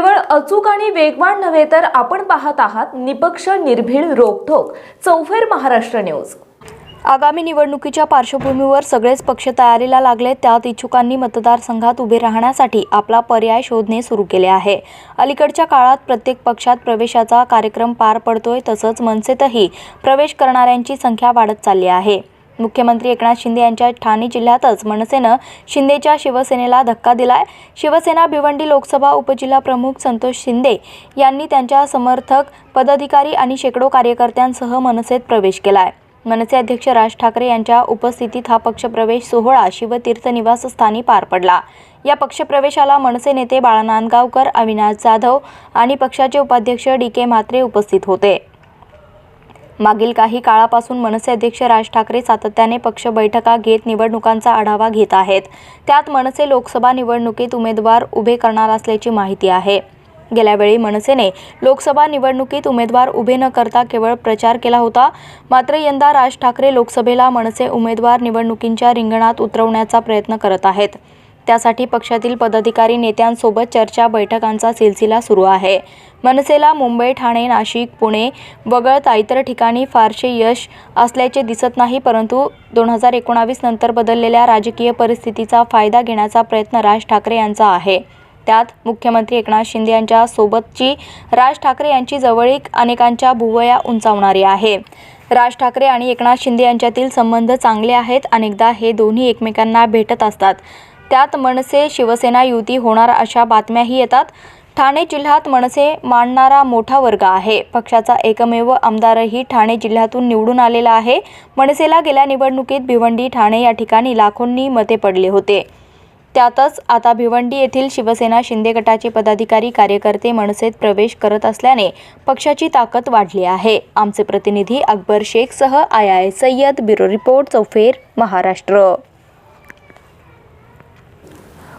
केवळ अचूक आणि वेगवान नव्हे तर आपण पाहत आहात निपक्ष निर्भीड रोखोक चौफेर महाराष्ट्र न्यूज. आगामी निवडणुकीच्या पार्श्वभूमीवर सगळेच पक्ष तयारीला लागले त्यात इच्छुकांनी मतदारसंघात उभे राहण्यासाठी आपला पर्याय शोधणे सुरू केले आहे. अलीकडच्या काळात प्रत्येक पक्षात प्रवेशाचा कार्यक्रम पार पडतोय तसंच मनसेतही प्रवेश करणाऱ्यांची संख्या वाढत चालली आहे. मुख्यमंत्री एकनाथ शिंदे यांच्या ठाणे जिल्ह्यातच मनसेनं शिंदेच्या शिवसेनेला धक्का दिलाय. शिवसेना भिवंडी लोकसभा उपजिल्हा प्रमुख संतोष शिंदे यांनी त्यांच्या समर्थक पदाधिकारी आणि शेकडो कार्यकर्त्यांसह मनसेत प्रवेश केलाय. मनसे अध्यक्ष राज ठाकरे यांच्या उपस्थितीत हा पक्षप्रवेश सोहळा शिवतीर्थ निवासस्थानी पार पडला. या पक्षप्रवेशाला मनसे नेते बाळा नांदगावकर अविनाश जाधव आणि पक्षाचे उपाध्यक्ष डी के म्हात्रे उपस्थित होते. मागील काही काळापासून मनसे अध्यक्ष राज ठाकरे सातत्याने पक्ष बैठका घेत निवडणुकांचा आढावा घेत आहेत. त्यात मनसे लोकसभा निवडणुकीत उमेदवार उभे करणार असल्याची माहिती आहे. गेल्यावेळी मनसेने लोकसभा निवडणुकीत उमेदवार उभे न करता केवळ प्रचार केला होता. मात्र यंदा राज ठाकरे लोकसभेला मनसे उमेदवार निवडणुकींच्या रिंगणात उतरवण्याचा प्रयत्न करत आहेत. त्यासाठी पक्षातील पदाधिकारी नेत्यांसोबत चर्चा बैठकांचा सिलसिला सुरू आहे. मनसेला मुंबई ठाणे नाशिक पुणे वगळता इतर ठिकाणी फारसे यश असल्याचे दिसत नाही परंतु दोन हजार एकोणावीस नंतर बदललेल्या राजकीय परिस्थितीचा फायदा घेण्याचा प्रयत्न राज ठाकरे यांचा आहे. त्यात मुख्यमंत्री एकनाथ शिंदे यांच्या सोबतची राज ठाकरे यांची जवळीक अनेकांच्या भुवया उंचावणारी आहे. राज ठाकरे आणि एकनाथ शिंदे यांच्यातील संबंध चांगले आहेत अनेकदा हे दोन्ही एकमेकांना भेटत असतात. त्यात मनसे शिवसेना युती होणार अशा बातम्याही येतात. ठाणे जिल्ह्यात मनसे मांडणारा मोठा वर्ग आहे. पक्षाचा एकमेव आमदारही ठाणे जिल्ह्यातून निवडून आलेला आहे. मनसेला गेल्या निवडणुकीत भिवंडी ठाणे या ठिकाणी लाखोंनी मते पडले होते. त्यातच आता भिवंडी येथील शिवसेना शिंदे गटाचे पदाधिकारी कार्यकर्ते मनसेत प्रवेश करत असल्याने पक्षाची ताकद वाढली आहे. आमचे प्रतिनिधी अकबर शेखसह I I Syed bureau report चौफेर महाराष्ट्र.